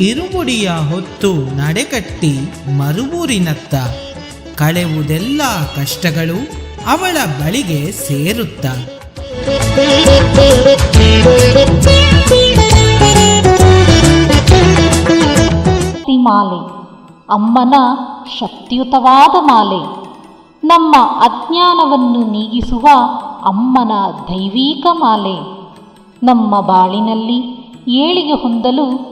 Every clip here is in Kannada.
ಇರುಮುಡಿಯ ಹೊತ್ತು ನಡೆಕಟ್ಟಿ ಮರುಮೂರಿನತ್ತ ಕಳೆವುದೆಲ್ಲ ಕಷ್ಟಗಳು ಅವಳ ಬಳಿಗೆ ಸೇರುತ್ತ. ಮಾಲೆ. ಅಮ್ಮನ ಶಕ್ತಿಯುತವಾದ ಮಾಲೆ. ನಮ್ಮ ಅಜ್ಞಾನವನ್ನು ನೀಗಿಸುವ ಅಮ್ಮನ ದೈವೀಕ ಮಾಲೆ. ನಮ್ಮ ಬಾಳಿನಲ್ಲಿ ಏಳಿಗೆ ಹೊಂದಲು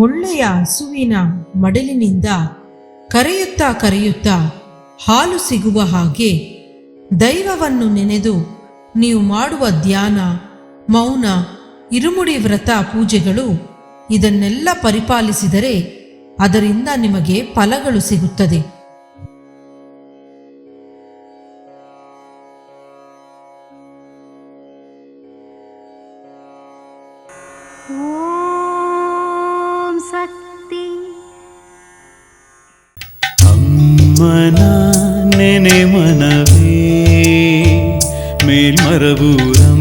ಒಳ್ಳೆಯ ಹಸುವಿನ ಮಡಲಿನಿಂದ ಕರೆಯುತ್ತಾ ಕರೆಯುತ್ತಾ ಹಾಲು ಸಿಗುವ ಹಾಗೆ ದೈವವನ್ನು ನೆನೆದು ನೀವು ಮಾಡುವ ಧ್ಯಾನ, ಮೌನ, ಇರುಮುಡಿ ವ್ರತ ಪೂಜೆಗಳು ಇದನ್ನೆಲ್ಲ ಪರಿಪಾಲಿಸಿದರೆ ಅದರಿಂದ ನಿಮಗೆ ಫಲಗಳು ಸಿಗುತ್ತದೆ. ಓಂ ಅಮ್ಮನ ನೆನೆ ಮನವೇ ಮೇಲ್ಮರಬೂರಮ್ಮನ ನೆನೆ ಮನವೇ